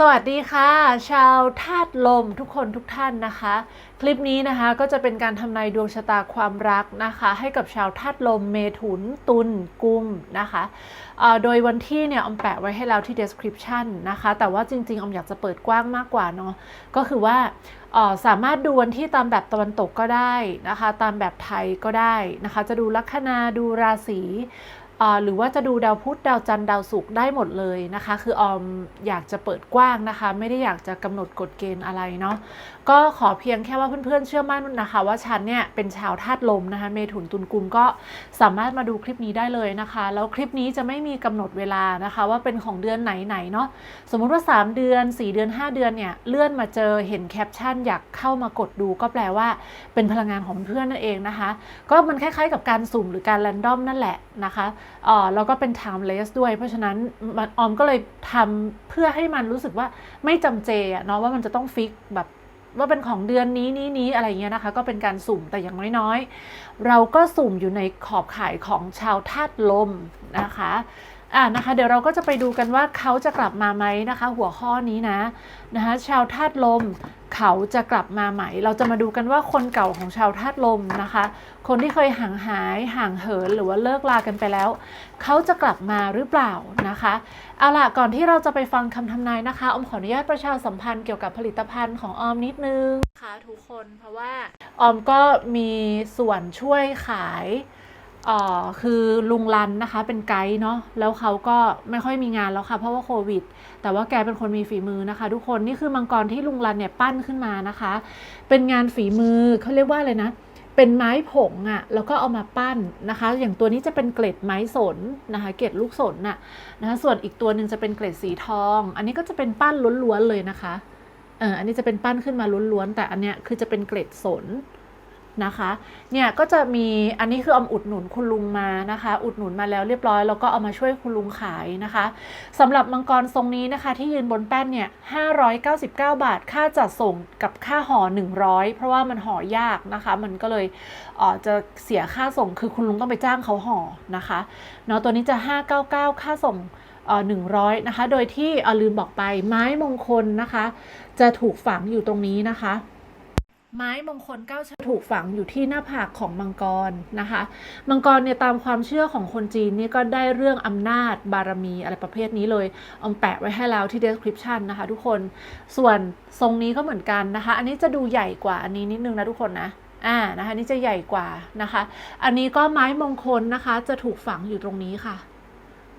สวัสดีค่ะ ชาวธาตุลมทุกคนทุกท่านนะคะ คลิปนี้นะคะก็จะเป็นการทำนายดวงชะตาความรักนะคะ ให้กับชาวธาตุลมเมถุน ตุลกุมนะคะโดยวันที่เนี่ยออมแปะไว้ให้แล้วที่ description นะคะ แต่ว่าจริงๆออมอยากจะเปิดกว้างมากกว่าเนาะก็คือว่าสามารถดูวันที่ตามแบบตะวันตกก็ได้นะคะ ตามแบบไทยก็ได้นะคะ จะดูลัคนาดูราศี หรือว่าจะดูดาวพุธดาวจันทร์ดาวศุกร์ได้หมดเลยนะคะ คือออมอยากจะเปิดกว้างนะคะ ไม่ได้อยากจะกำหนดกฎเกณฑ์อะไรเนาะก็ขอเพียงแค่ว่าเพื่อนๆเชื่อมั่นนะคะ ว่าฉันเนี่ยเป็นชาวธาตุลมนะคะ เมถุนตุลกุมก็สามารถมาดูคลิปนี้ได้เลยนะคะ แล้วคลิปนี้จะไม่มีกำหนดเวลานะคะ ว่าเป็นของเดือนไหนๆเนาะสมมุติว่า 3 เดือน 4 เดือน 5 เดือนเนี่ยเลื่อนมาเจอเห็นแคปชั่นอยากเข้ามากดดูก็แปลว่าเป็นพลังงานของเพื่อนนั่นเองนะคะ ก็มันคล้ายๆ กับการสุ่มหรือการ r รนดอมนั่นแหละนะคะแล้วก็เป็น timeless ด้วย เพราะฉะนั้นออมก็เลยทำเพื่อให้มันรู้สึกว่าไม่จำเจอะเนาะว่ามันจะต้องฟิกแบบว่าเป็นของเดือนนี้นี้นี้อะไรเงี้ยนะคะ ก็เป็นการสุ่มแต่อย่างน้อยๆ เราก็สุ่มอยู่ในขอบข่ายของชาวธาตุลมนะคะ อ่านะคะเดี๋ยวเราก็จะไปดูกันว่าเขาจะกลับมาไหมนะคะ หัวข้อนี้นะนะคะชาวธาตุลมเขาจะกลับมาใหม่ เราจะมาดูกันว่าคนเก่าของชาวธาตุลมนะคะ คนที่เคยห่างหายห่างเหินหรือว่าเลิกลากันไปแล้ว เขาจะกลับมาหรือเปล่านะคะ เอาล่ะก่อนที่เราจะไปฟังคำทำนายนะคะออมขออนุญาตประชาสัมพันธ์เกี่ยวกับผลิตภัณฑ์ของออมนิดนึงนะคะทุกคนเพราะว่าออมก็มีส่วนช่วยขาย เอ่อคือลุงรันนะคะเป็นไกด์เนาะแล้วเขาก็ไม่ค่อยมีงานแล้วค่ะ เพราะว่าโควิด แต่ว่าแกเป็นคนมีฝีมือนะคะ ทุกคนนี่คือมังกรที่ลุงรันเนี่ยปั้นขึ้นมานะคะ เป็นงานฝีมือเขาเรียกว่าอะไรนะเป็นไม้ผงอะ่ะแล้วก็เอามาปั้นนะคะ อย่างตัวนี้จะเป็นเกล็ดไม้สนนะคะ เกล็ดลูกสนน่ะนะคะส่วนอีกตัวหนึ่งจะเป็นเกล็ดสีทอง อันนี้ก็จะเป็นปั้นล้วนๆเลยนะคะเอออันนี้จะเป็นปั้นขึ้นมาล้วนๆแต่อันเนี้ยคือจะเป็นเกล็ดสน นะคะเนี่ยก็จะมีอันนี้คือออมอุดหนุนคุณลุงมานะคะ อุดหนุนมาแล้วเรียบร้อยแล้วก็เอามาช่วยคุณลุงขายนะคะสำหรับมังกรทรงนี้นะคะ ที่ยืนบนแป้นเนี่ย599 บาท ค่าจัดส่งกับค่าห่อ100 เพราะว่ามันห่อยากนะคะ มันก็เลยเออจะเสียค่าส่งคือคุณลุงต้องไปจ้างเขาห่อนะคะเนาะตัวนี้จะ 599 ค่าส่งเอ่อ100นะคะ โดยที่อลืมบอกไปไม้มงคลนะคะ จะถูกฝังอยู่ตรงนี้นะคะ ไม้มงคลเก้าชนิดถูกฝังอยู่ที่หน้าผากของมังกรนะคะ มังกรเนี่ยตามความเชื่อของคนจีนนี่ก็ได้เรื่องอำนาจบารมีอะไรประเภทนี้เลยเอาแปะไว้ให้แล้วที่ description นะคะทุกคนส่วนทรงนี้ก็เหมือนกันนะคะ อันนี้จะดูใหญ่กว่าอันนี้นิดนึงนะทุกคนนะอ่านะคะนี่จะใหญ่กว่านะคะ อันนี้ก็ไม้มงคลนะคะจะถูกฝังอยู่ตรงนี้ค่ะ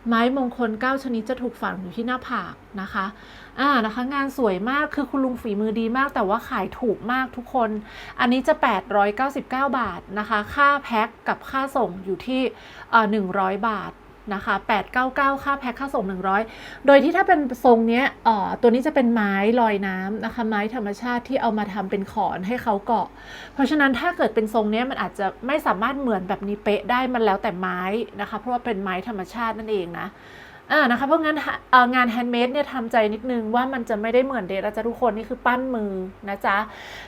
ไม้มงคล 9 ชนิดจะถูกฝังอยู่ที่หน้าผากนะคะอ่านะคะ งานสวยมากคือคุณลุงฝีมือดีมาก แต่ว่าขายถูกมากทุกคน อันนี้จะ 899 บาทนะคะ ค่าแพ็คกับค่าส่งอยู่ที่เอ่อ100 บาท นะคะ 899 ค่าแพ็คค่าส่ง 100 โดยที่ถ้าเป็นทรงเนี้ยเอ่อตัวนี้จะเป็นไม้ลอยน้ำนะคะ ไม้ธรรมชาติที่เอามาทำเป็นขอนให้เขาเกาะ เพราะฉะนั้นถ้าเกิดเป็นทรงเนี้ยมันอาจจะไม่สามารถเหมือนแบบนี้เป๊ะได้มันแล้วแต่ไม้นะคะ เพราะว่าเป็นไม้ธรรมชาตินั่นเองนะ อ่านะคะเพราะงั้นงานแฮนด์เมดเนี่ยทำใจนิดนึงว่ามันจะไม่ได้เหมือนเดทนะจ๊ะทุกคนนี่คือปั้นมือนะจ๊ะ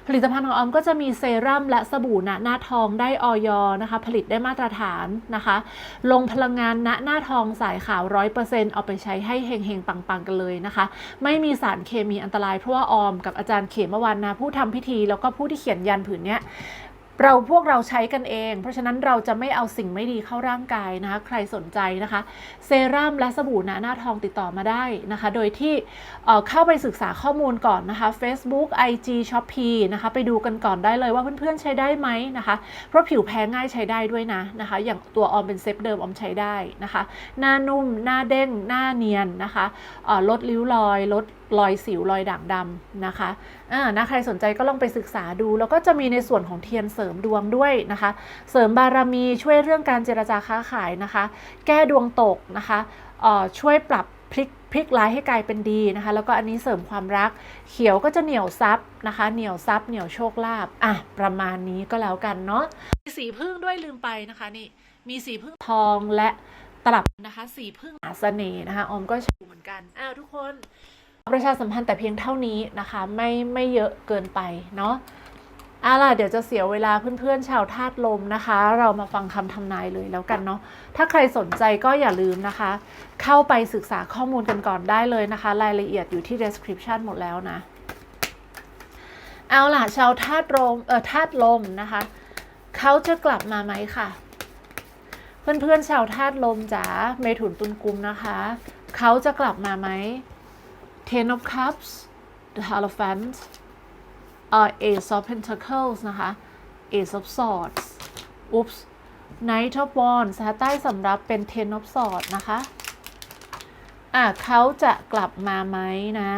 ผลิตภัณฑ์ของออมก็จะมีเซรั่มและสบู่ณหน้าทองได้ออยนะคะ ผลิตได้มาตรฐานนะคะ ลงพลังงานณหน้าทองสายขาวร้อยเปอร์เซ็นต์เอาไปใช้ให้เฮงๆ ปังๆ กันเลยนะคะ ไม่มีสารเคมีอันตรายเพราะว่าออมกับอาจารย์เขมวันนะผู้ทำพิธี แล้วก็ผู้ที่เขียนยันผืนเนี้ย เราพวกเราใช้กันเอง เพราะฉะนั้นเราจะไม่เอาสิ่งไม่ดีเข้าร่างกายนะคะใครสนใจนะคะ เซรั่มและสบู่หนาหน้าทองติดต่อมาได้นะคะ โดยที่เข้าไปศึกษาข้อมูลก่อนนะคะ Facebook IG Shopee นะคะไปดูกันก่อนได้เลยว่าเพื่อนๆใช้ได้ไหมนะคะ เพราะผิวแพ้ง่ายใช้ได้ด้วยนะนะคะ อย่างตัวออมเป็นเซฟเดิมออมใช้ได้นะคะ หน้านุ่ม หน้าเด้ง หน้าเนียนนะคะลดริ้วรอยลด รอยสิวรอยด่างดำนะคะอ่านะใครสนใจก็ลองไปศึกษาดู แล้วก็จะมีในส่วนของเทียนเสริมดวงด้วยนะคะ เสริมบารมีช่วยเรื่องการเจรจาค้าขายนะคะ แก้ดวงตกนะคะเอ่อช่วยปรับพลิกพลิกร้ายให้กลายเป็นดีนะคะ แล้วก็อันนี้เสริมความรัก เขียวก็จะเหนียวซับนะคะ เหนียวซับเหนียวโชคลาภอะประมาณนี้ก็แล้วกันเนาะมีสีพึ่งด้วยลืมไปนะคะนี่มีสีพึ่งทองและตลับนะคะ สีพึ่งหาเสน่ห์นะคะออมก็ใช้เหมือนกันอ้าวทุกคน ประชาสัมพันธ์แต่เพียงเท่านี้นะคะ ไม่ไม่เยอะเกินไปเนาะเอาล่ะเดี๋ยวจะเสียเวลาเพื่อนๆชาวธาตุลมนะคะ เรามาฟังคำทำนายเลยแล้วกันเนาะถ้าใครสนใจก็อย่าลืมนะคะ เข้าไปศึกษาข้อมูลกันก่อนได้เลยนะคะ รายละเอียดอยู่ที่ description หมดแล้วนะ เอาล่ะชาวธาตุลมเออธาตุลมนะคะเขาจะกลับมาไหมค่ะ เพื่อนๆชาวธาตุลมจ๋าเมถุนตุลกุมนะคะเขาจะกลับมาไหม Ten of Cups The Hierophant เอ่อ Ace of Pentacles นะคะ Ace of Swords Oops Knight of Wands นะคะใต้สำรับเป็น Ten of Swords นะคะ อะเขาจะกลับมาไหมนะ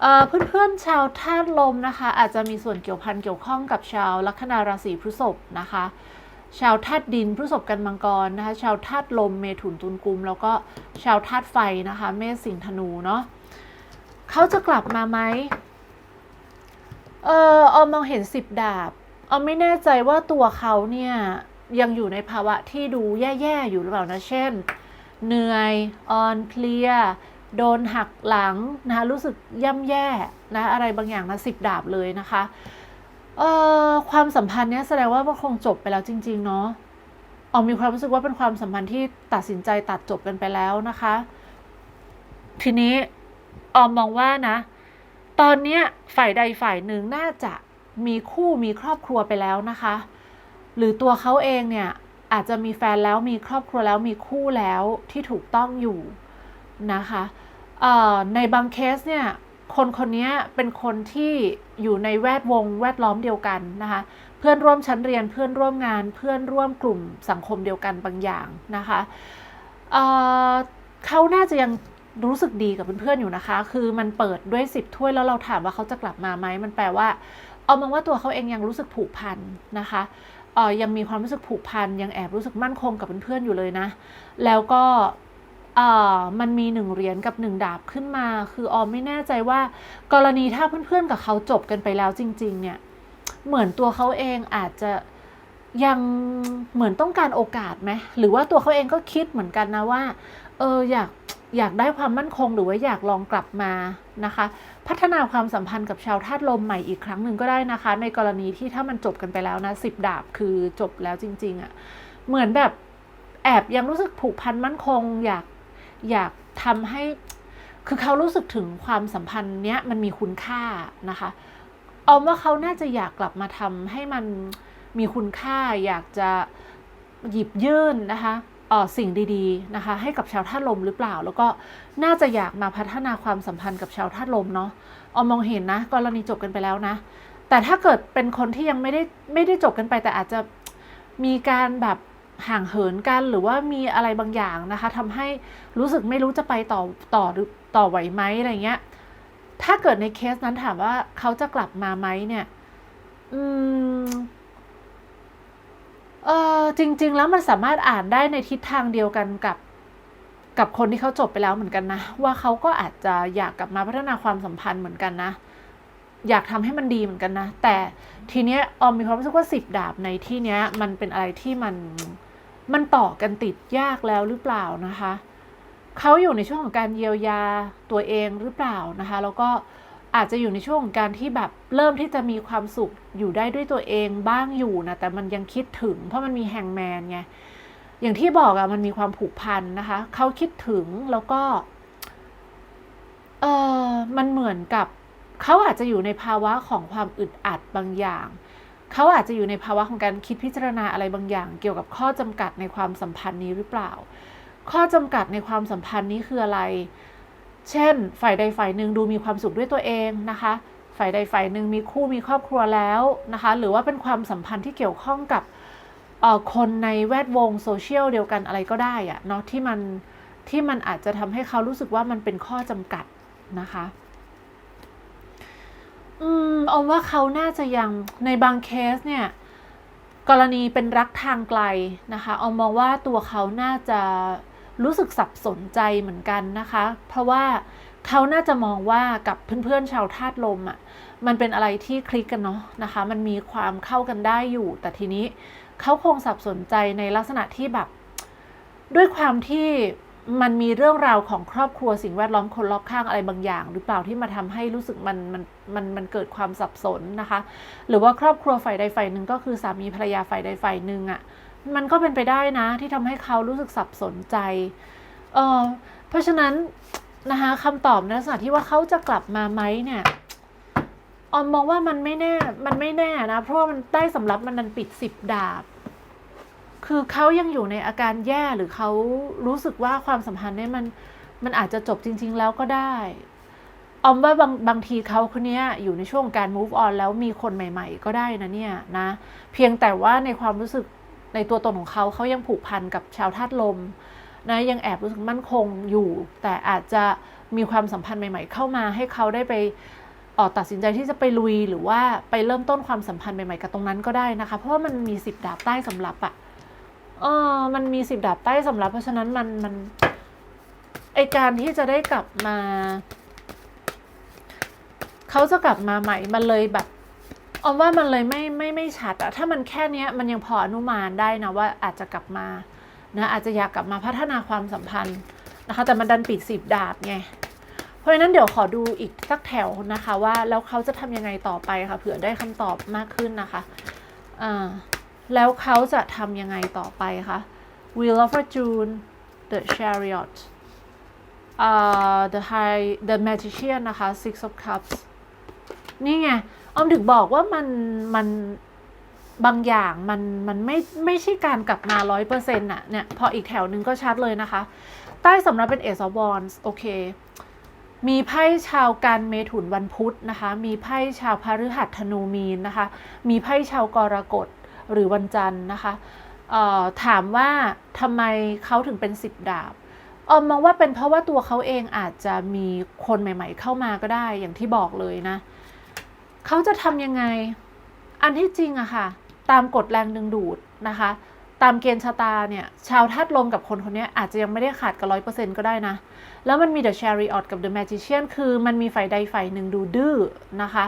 เอ่อเพื่อนๆชาวธาตุลมนะคะ อาจจะมีส่วนเกี่ยวพันเกี่ยวข้องกับชาวลัคนาราศีพฤษภนะคะ ชาวธาตุดินพฤษภกันมังกรนะคะ ชาวธาตุลมเมถุนตุลกุม แล้วก็ชาวธาตุไฟนะคะ เมษสิงห์ธนูเนาะเขาจะกลับมาไหมเออออมมองเห็นสิบดาบออมไม่แน่ใจว่าตัวเขาเนี่ยยังอยู่ในภาวะที่ดูแย่ๆ อยู่หรือเปล่านะ เช่น เหนื่อยอ่อนเพลีย โดนหักหลังนะคะรู้สึกย่ำแย่นะอะไรบางอย่างนะสิบดาบเลยนะคะ เอ่อความสัมพันธ์เนี้ยแสดงว่ามันคงจบไปแล้วจริง ๆ เนาะออมมีความรู้สึกว่าเป็นความสัมพันธ์ที่ตัดสินใจตัดจบกันไปแล้วนะคะ ทีนี้ออมมองว่านะ ตอนเนี้ยฝ่ายใดฝ่ายหนึ่งน่าจะมีคู่มีครอบครัวไปแล้วนะคะ หรือตัวเขาเองเนี่ยอาจจะมีแฟนแล้วมีครอบครัวแล้วมีคู่แล้วที่ถูกต้องอยู่นะคะในบางเคสเนี่ย คนคนนี้เป็นคนที่อยู่ในแวดวงแวดล้อมเดียวกันนะคะ เพื่อนร่วมชั้นเรียนเพื่อนร่วมงานเพื่อนร่วมกลุ่มสังคมเดียวกันบางอย่างนะคะเเขาน่าจะยังรู้สึกดีกับเพื่อนๆอยู่นะคะ คือมันเปิดด้วยสิบถ้วยแล้วเราถามว่าเขาจะกลับมาไหมมันแปลว่า เอามองว่าตัวเขาเองยังรู้สึกผูกพันนะคะยังมีความรู้สึกผูกพันยังแอบรู้สึกมั่นคงกับเพื่อนๆอยู่เลยนะ แล้วก็ เอ่อมันมีหนึ่งเหรียญกับหนึ่งดาบขึ้นมา คือออมไม่แน่ใจว่า กรณีถ้าเพื่อนๆกับเขาจบกันไปแล้วจริง ๆ เนี่ย เหมือนตัวเขาเองอาจจะยังเหมือนต้องการโอกาสไหมหรือว่าตัวเขาเองก็คิดเหมือนกันนะว่า เอออยากอยากได้ความมั่นคงหรือว่าอยากลองกลับมานะคะ พัฒนาความสัมพันธ์กับชาวธาตุลมใหม่อีกครั้งหนึ่งก็ได้นะคะ ในกรณีที่ถ้ามันจบกันไปแล้วนะสิบดาบคือจบแล้วจริง ๆอะ่ะเหมือนแบบแอบยังรู้สึกผูกพันมั่นคง อยาก อยากทำให้ คือเขารู้สึกถึงความสัมพันธ์เนี้ยมันมีคุณค่านะคะออมว่าเขาน่าจะอยากกลับมาทำให้มันมีคุณค่า อยากจะหยิบยื่นนะคะอ่อสิ่งดีๆนะคะ ให้กับชาวธาตุลมหรือเปล่า แล้วก็น่าจะอยากมาพัฒนาความสัมพันธ์กับชาวธาตุลมเนาะอมมองเห็นนะกรณีจบกันไปแล้วนะ แต่ถ้าเกิดเป็นคนที่ยังไม่ได้ไม่ได้จบกันไปแต่อาจจะมีการแบบ ห่างเหินกันหรือว่ามีอะไรบางอย่างนะคะทำให้รู้สึกไม่รู้จะไปต่อต่อหรือต่อไหวไหมอะไรเงี้ย ถ้าเกิดในเคสนั้นถามว่าเขาจะกลับมาไหมเนี่ย อืมเออจริง ๆ แล้วมันสามารถอ่านได้ในทิศทางเดียวกันกับ กับคนที่เขาจบไปแล้วเหมือนกันนะ ว่าเขาก็อาจจะอยากกลับมาพัฒนาความสัมพันธ์เหมือนกันนะอยากทำให้มันดีเหมือนกันนะ แต่ทีเนี้ยออมมีความรู้สึกว่าสิบดาบในที่เนี้ย มันเป็นอะไรที่มัน มันต่อกันติดยากแล้วหรือเปล่านะคะ เขาอยู่ในช่วงของการเยียวยาตัวเองหรือเปล่านะคะ แล้วก็อาจจะอยู่ในช่วงของการที่แบบเริ่มที่จะมีความสุขอยู่ได้ด้วยตัวเองบ้างอยู่นะ แต่มันยังคิดถึง เพราะมันมีแฮงแมนไง อย่างที่บอกอะมันมีความผูกพันนะคะ เขาคิดถึงแล้วก็ เออมันเหมือนกับ เขาอาจจะอยู่ในภาวะของความอึดอัดบางอย่าง เขาอาจจะอยู่ในภาวะของการคิดพิจารณาอะไรบางอย่าง เกี่ยวกับข้อจำกัดในความสัมพันธ์นี้หรือเปล่า ข้อจำกัดในความสัมพันธ์นี้คืออะไร เช่น ฝ่ายใดฝ่ายหนึ่งดูมีความสุขด้วยตัวเองนะคะ ฝ่ายใดฝ่ายหนึ่งมีคู่มีครอบครัวแล้วนะคะ หรือว่าเป็นความสัมพันธ์ที่เกี่ยวข้องกับคนในแวดวงโซเชียลเดียวกันอะไรก็ได้อะเนาะที่มันที่มันอาจจะทำให้เขารู้สึกว่ามันเป็นข้อจำกัดนะคะ อืม อมว่าเขาน่าจะยังในบางเคสเนี่ยกรณีเป็นรักทางไกลนะคะออมมองว่าตัวเขาน่าจะรู้สึกสับสนใจเหมือนกันนะคะ เพราะว่าเขาน่าจะมองว่ากับเพื่อนๆชาวธาตุลมอะ่ะมันเป็นอะไรที่คลิกกันเนาะนะคะ มันมีความเข้ากันได้อยู่ แต่ทีนี้เขาคงสับสนใจในลักษณะที่แบบ ด้วยความที่ มันมีเรื่องราวของครอบครัวสิ่งแวดล้อมคนรอบข้างอะไรบางอย่าง หรือเปล่าที่มาทำให้รู้สึกมันมันมันมันเกิดความสับสนนะคะ หรือว่าครอบครัวฝ่ายใดฝ่ายหนึ่งก็คือสามีภรรยาฝ่ายใดฝ่ายหนึ่งอะ่ะมันก็เป็นไปได้นะ ที่ทำให้เขารู้สึกสับสนใจเออเพราะฉะนั้นนะคะคำตอบในลักษณะที่ว่าเขาจะกลับมาไหมเนี่ยออมมองว่ามันไม่แน่ มันไม่แน่นะ เพราะว่ามันได้สำรับมันนันปิดสิบดาบ คือเขายังอยู่ในอาการแย่หรือเขารู้สึกว่าความสัมพันธ์เนี่ยมันมันอาจจะจบจริง ๆ แล้วก็ได้ออมว่าบางบางทีเขาคนนี้อยู่ในช่วงการ move on แล้วมีคนใหม่ ๆ ก็ได้นะเนี่ยนะ เพียงแต่ว่าในความรู้สึกในตัวตนของเขาเขายังผูกพันกับชาวธาตุลมนะยังแอบรู้สึกมั่นคงอยู่ แต่อาจจะมีความสัมพันธ์ใหม่ ๆ เข้ามาให้เขาได้ไปออกตัดสินใจที่จะไปลุยหรือว่าไปเริ่มต้นความสัมพันธ์ใหม่ๆกับตรงนั้นก็ได้นะคะ เพราะว่ามันมีสิบดาบใต้สำรับอะ เออมันมีสิบดาบใต้สำรับ เพราะฉะนั้นมันมันไอการที่จะได้กลับมาเขาจะกลับมาใหม่ มันเลยแบบออมว่ามันเลยไม่ไม่ไม่ชัดอะถ้ามันแค่เนี้ยมันยังพออนุมานได้นะว่าอาจจะกลับมานะอาจจะอยากกลับมาพัฒนาความสัมพันธ์นะคะ แต่มันดันปิดสิบดาบไงเพราะฉะนั้นเดี๋ยวขอดูอีกสักแถวนะคะ ว่าแล้วเขาจะทำยังไงต่อไปค่ะเผื่อได้คำตอบมากขึ้นนะคะอ่า แล้วเขาจะทำยังไงต่อไปคะ Wheel of Fortune The Chariot อ่า The High The Magician นะคะ Six of Cups นี่ไงออมถึงบอกว่ามันมันบางอย่างมันมันไม่ไม่ใช่การกลับมาร้อยเปอร์เซ็นต์อะเนี่ยพออีกแถวหนึ่งก็ชัดเลยนะคะ ใต้สำหรับเป็นเอซอบอนส์โอเค มีไพ่ชาวกันเมถุนวันพุธนะคะ มีไพ่ชาวพฤหัสธนูมีนนะคะ มีไพ่ชาวกรกฎ หรือวันจันทร์นะคะถามว่าทำไมเขาถึงเป็นสิบดาบออมมองว่าเป็นเพราะว่าตัวเขาเองอาจจะมีคนใหม่ ๆ เข้ามาก็ได้อย่างที่บอกเลยนะ เขาจะทำยังไง อันที่จริงอะค่ะ ตามกฎแรงดึงดูดนะคะ ตามเกณฑ์ชะตาเนี่ย ชาวธาตุลมกับคนคนนี้อาจจะยังไม่ได้ขาดกันร้อยเปอร์เซ็นต์ก็ได้นะ แล้วมันมี The Chariot กับ The Magician คือมันมีฝ่ายใดฝ่ายหนึ่งดูดื้อนะคะ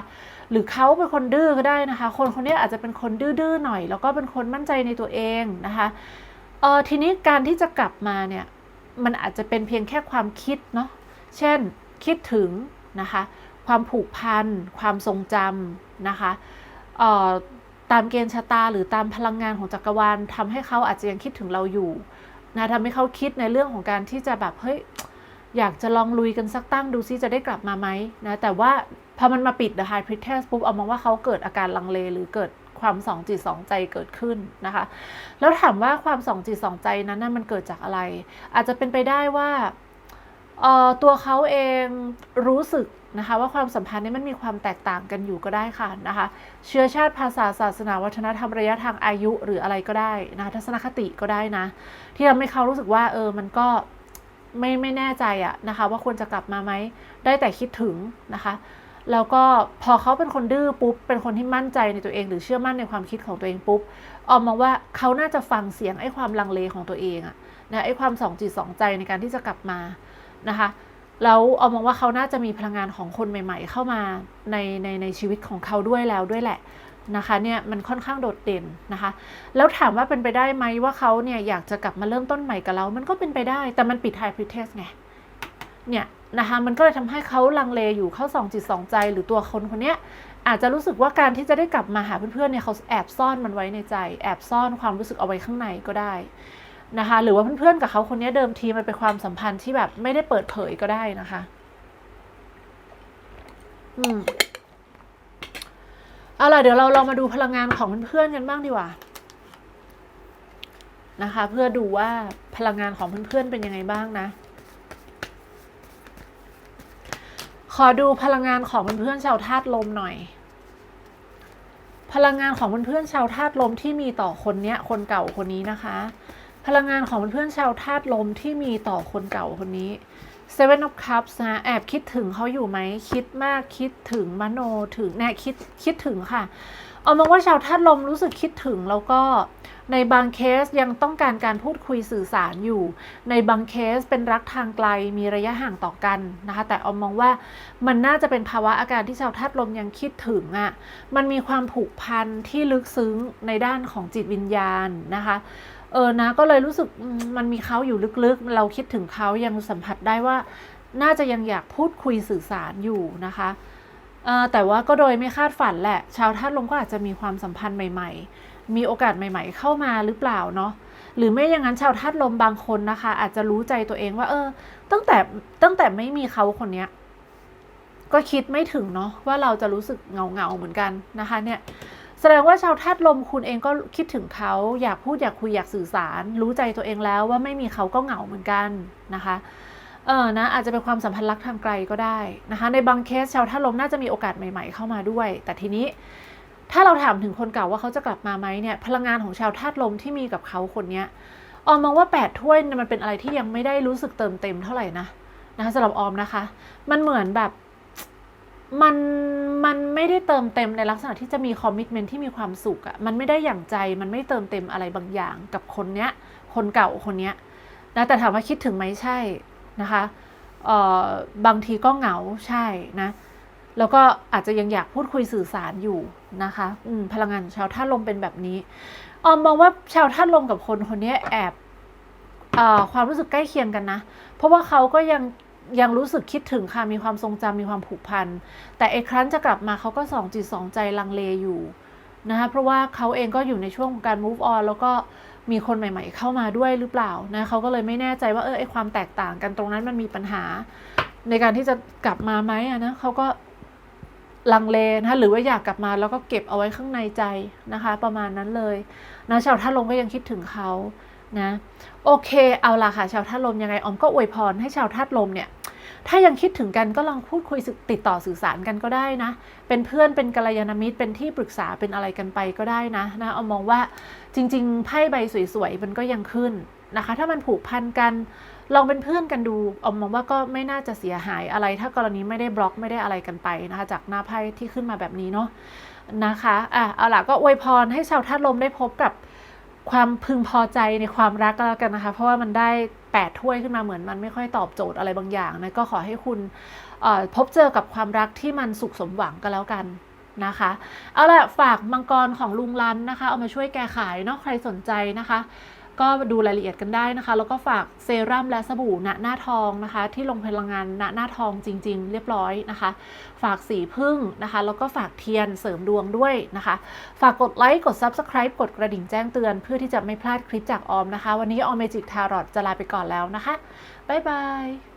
หรือเขาเป็นคนดื้อก็ได้นะคะ คนคนนี้อาจจะเป็นคนดื้อๆหน่อย แล้วก็เป็นคนมั่นใจในตัวเองนะคะเออทีนี้การที่จะกลับมาเนี่ย มันอาจจะเป็นเพียงแค่ความคิดเนาะเช่นคิดถึงนะคะ ความผูกพัน ความทรงจำนะคะเออ ตามเกณฑ์ชะตาหรือตามพลังงานของจักรวาลทำให้เขาอาจจะยังคิดถึงเราอยู่นะทำให้เขาคิดในเรื่องของการที่จะแบบเฮ้ยอยากจะลองลุยกันสักตั้งดูซิจะได้กลับมาไหมนะแต่ว่าพอมันมาปิด The High Priestess ปุ๊บเอามาว่าเขาเกิดอาการลังเลหรือเกิดความสองจิตสองใจเกิดขึ้นนะคะ แล้วถามว่าความสองจิตสองใจนั้นนะมันเกิดจากอะไร อาจจะเป็นไปได้ว่าเออตัวเขาเองรู้สึก นะคะว่าความสัมพันธ์นี้มันมีความแตกต่างกันอยู่ก็ได้ค่ะนะคะเชื้อชาติภาษาศาสนาวัฒนธรรมระยะทางอายุหรืออะไรก็ได้นะทัศนคติก็ได้นะ ที่ทำให้เขารู้สึกว่าเออมันก็ไม่ไม่แน่ใจอะนะคะว่าควรจะกลับมาไหมได้แต่คิดถึงนะคะแล้วก็พอเขาเป็นคนดื้อปุ๊บ เป็นคนที่มั่นใจในตัวเอง หรือเชื่อมั่นในความคิดของตัวเองปุ๊บออมมองว่าเขาน่าจะฟังเสียงไอ้ความลังเลของตัวเองอะนะไอ้ความสองจิตสองใจในการที่จะกลับมานะคะ แล้วออมมองว่าเขาน่าจะมีพลังงานของคนใหม่ ๆ เข้ามาในในในชีวิตของเขาด้วยแล้วด้วยแหละนะคะเนี่ยมันค่อนข้างโดดเด่นนะคะ แล้วถามว่าเป็นไปได้ไหมว่าเขาเนี่ยอยากจะกลับมาเริ่มต้นใหม่กับเรา มันก็เป็นไปได้ แต่มันปิดไฮพริเทสไงเนี่ยนะคะมันก็เลยทำให้เขาลังเลอยู่เข้าสองจิตสองใจหรือตัวคนคนเนี้ยอาจจะรู้สึกว่าการที่จะได้กลับมาหาเพื่อนๆเนี่ยเขาแอบซ่อนมันไว้ในใจ แอบซ่อนความรู้สึกเอาไว้ข้างในก็ได้ นะคะหรือว่าเพื่อนๆกับเขาคนนี้เดิมทีมันเป็นความสัมพันธ์ที่แบบไม่ได้เปิดเผยก็ได้นะคะ อืมเอาล่ะเดี๋ยวเราลองมาดูพลังงานของเพื่อนๆกันบ้างดีกว่านะคะ เพื่อดูว่าพลังงานของเพื่อนๆเป็นยังไงบ้างนะ ขอดูพลังงานของเพื่อนๆชาวธาตุลมหน่อย พลังงานของเพื่อนๆชาวธาตุลมที่มีต่อคนเนี้ย คนเก่าคนนี้นะคะ พลังงานของเพื่อนชาวธาตุลมที่มีต่อคนเก่าคนนี้ Seven of Cups นะแอบคิดถึงเขาอยู่ไหม คิดมากคิดถึงมโนถึงแน่คิดคิดถึงค่ะ เอามองว่าชาวธาตุลมรู้สึกคิดถึงแล้วก็ในบางเคสยังต้องการการพูดคุยสื่อสารอยู่ ในบางเคสเป็นรักทางไกลมีระยะห่างต่อกันนะคะ แต่เอามองว่ามันน่าจะเป็นภาวะอาการที่ชาวธาตุลมยังคิดถึงอะ่ะ มันมีความผูกพันที่ลึกซึ้งในด้านของจิตวิญญาณนะคะ เออนะก็เลยรู้สึกมันมีเขาอยู่ลึกๆ เราคิดถึงเขายังสัมผัสได้ว่า น่าจะยังอยากพูดคุยสื่อสารอยู่นะคะแต่ว่าก็โดยไม่คาดฝันแหละ ชาวธาตุลมก็อาจจะมีความสัมพันธ์ใหม่ ๆ มีโอกาสใหม่ ๆ เข้ามาหรือเปล่าเนาะหรือไม่อย่างนั้นชาวธาตุลมบางคนนะคะ อาจจะรู้ใจตัวเองว่า เออ ตั้งแต่ตั้งแต่ไม่มีเขาคนเนี้ยก็คิดไม่ถึงเนาะว่าเราจะรู้สึกเงาเงาๆเหมือนกันนะคะ เนี่ย แสดงว่าชาวธาตุลมคุณเองก็คิดถึงเขาอยากพูดอยากคุยอยากสื่อสาร รู้ใจตัวเองแล้วว่าไม่มีเขาก็เหงาเหมือนกันนะคะเออนะอาจจะเป็นความสัมพันธ์รักทางไกลก็ได้นะคะในบางเคสชาวธาตุลมน่าจะมีโอกาสใหม่ ๆเข้ามาด้วย แต่ทีนี้ถ้าเราถามถึงคนเก่าว่าเขาจะกลับมาไหมเนี่ยพลังงานของชาวธาตุลมที่มีกับเขาคนเนี้ยออมมองว่าแปดถ้วยเนี่ยมันเป็นอะไรที่ยังไม่ได้รู้สึกเติมเต็มเท่าไหร่นะนะคะสำหรับออมนะคะ มันเหมือนแบบ มันมันไม่ได้เติมเต็มในลักษณะที่จะมีคอมมิชเมนที่มีความสุขอะ่ะมันไม่ได้อย่างใจมันไม่เติมเต็มอะไรบางอย่างกับคนเนี้ย คนเก่าคนเนี้ยนะแต่ถามว่าคิดถึงไหมใช่นะคะเอ่อบางทีก็เหงาใช่นะแล้วก็อาจจะยังอยากพูดคุยสื่อสารอยู่นะคะอืมพลังงานชาวธาตุลมเป็นแบบนี้ออมมองว่าชาวธาตุลมกับคนคนนี้แอบเอ่อความรู้สึกใกล้เคียงกันนะ เพราะว่าเขาก็ยัง ยังรู้สึกคิดถึงค่ะมีความทรงจำมีความผูกพัน แต่ไอ้ครั้นจะกลับมาเขาก็สองจิตสองใจลังเลอยู่นะคะเพราะว่าเขาเองก็อยู่ในช่วงของการ move on แล้วก็มีคนใหม่ๆ เข้ามาด้วยหรือเปล่านะเขาก็เลยไม่แน่ใจว่าเออไอความแตกต่างกันตรงนั้นมันมีปัญหา ในการที่จะกลับมาไหมนะเขาก็ลังเลนะหรือว่าอยากกลับมาแล้วก็เก็บเอาไว้ข้างในใจนะคะ ประมาณนั้นเลยนะชาวท่าลมก็ยังคิดถึงเขา นะโอเคเอาล่ะค่ะ ชาวท่าลมยังไงออมก็อวยพรให้ชาวท่าลมเนี่ยถ้ายังคิดถึงกันก็ลองพูดคุยสึกติดต่อสื่อสารกันก็ได้นะ เป็นเพื่อนเป็นกัลยาณมิตรเป็นที่ปรึกษาเป็นอะไรกันไปก็ได้นะนะเอามองว่าจริง ๆ ไพ่ใบสวยๆมันก็ยังขึ้นนะคะ ถ้ามันผูกพันกันลองเป็นเพื่อนกันดูอามองว่าก็ไม่น่าจะเสียหายอะไร ถ้ากรณีไม่ได้บล็อกไม่ได้อะไรกันไปนะคะ จากหน้าไพ่ที่ขึ้นมาแบบนี้เนาะนะคะอะเอาล่ะก็อวยพรให้ชาวธาตุลมได้พบกับ ความพึงพอใจในความรักก็แล้วกันนะคะ เพราะว่ามันได้แปดถ้วยขึ้นมาเหมือนมันไม่ค่อยตอบโจทย์อะไรบางอย่างนะก็ขอให้คุณพบเจอกับความรักที่มันสุขสมหวังก็แล้วกันนะคะ เอาละฝากมังกรของลุงรันนะคะ เอามาช่วยแก้ขายเนาะใครสนใจนะคะ ก็ดูรายละเอียดกันได้นะคะ แล้วก็ฝากเซรั่มและสบู่ณหน้าทองนะคะ ที่ลงพลังงานณหน้าทองจริง ๆ เรียบร้อยนะคะ ฝากสีพึ่งนะคะ แล้วก็ฝากเทียนเสริมดวงด้วยนะคะ ฝากกดไลค์กด Subscribe กดกระดิ่งแจ้งเตือนเพื่อที่จะไม่พลาดคลิปจากออมนะคะ วันนี้ออมเมจิกทารอตจะลาไปก่อนแล้วนะคะบ๊ายบาย